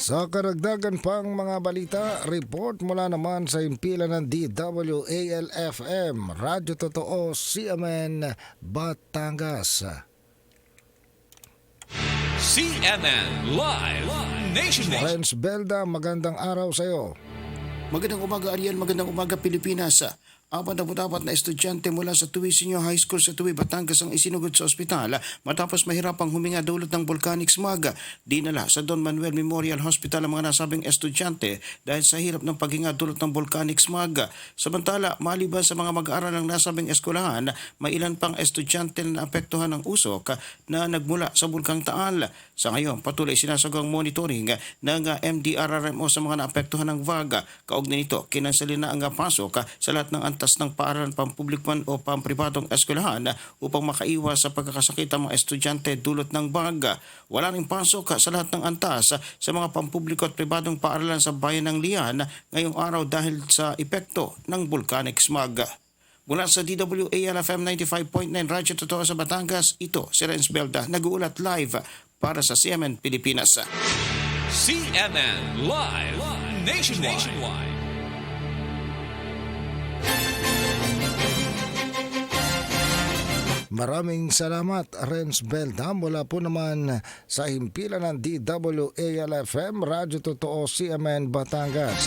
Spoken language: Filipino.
Sa karagdagan pang mga balita, report mula naman sa impilan ng DWALFM, Radyo Totoo, CMN, Batangas. CNN Live Nationwide. Renz Belda, magandang araw sa iyo. Magandang umaga Ariel, magandang umaga Pilipinas. Apat na estudyante mula sa Tuwi Senior High School sa Tuwi, Batangas ang isinugod sa ospital matapos mahirapang huminga dulot ng volcanic smog. Dinala sa Don Manuel Memorial Hospital ang mga nasabing estudyante dahil sa hirap ng paghinga dulot ng volcanic smog. Samantala, maliban sa mga mag-aaral ng nasabing eskwelahan, may ilan pang estudyante na naapektuhan ng usok na nagmula sa Bulkang Taal. Sa ngayon, patuloy sinasagawa ang monitoring ng MDRRMO sa mga naapektuhan ng VAG. Kaugnay nito, kinansalin na ang pasok sa lahat ng antas ng paaralan pampublikman o pampribadong eskwelahan upang makaiwas sa pagkakasakit ang mga estudyante dulot ng VAG. Wala rin pasok sa lahat ng antas sa mga pampubliko at pribadong paaralan sa bayan ng Lian ngayong araw dahil sa epekto ng volcanic smog. Mula sa DWALFM 95.9 Radyo Totoo sa Batangas, ito si Renz Belda, nag-uulat live para sa CMN Pilipinas. CNN Live Nationwide. Maraming salamat, Renz Belda. Mula po naman sa impilan ng DWALFM, Radyo Totoo, CMN, Batangas.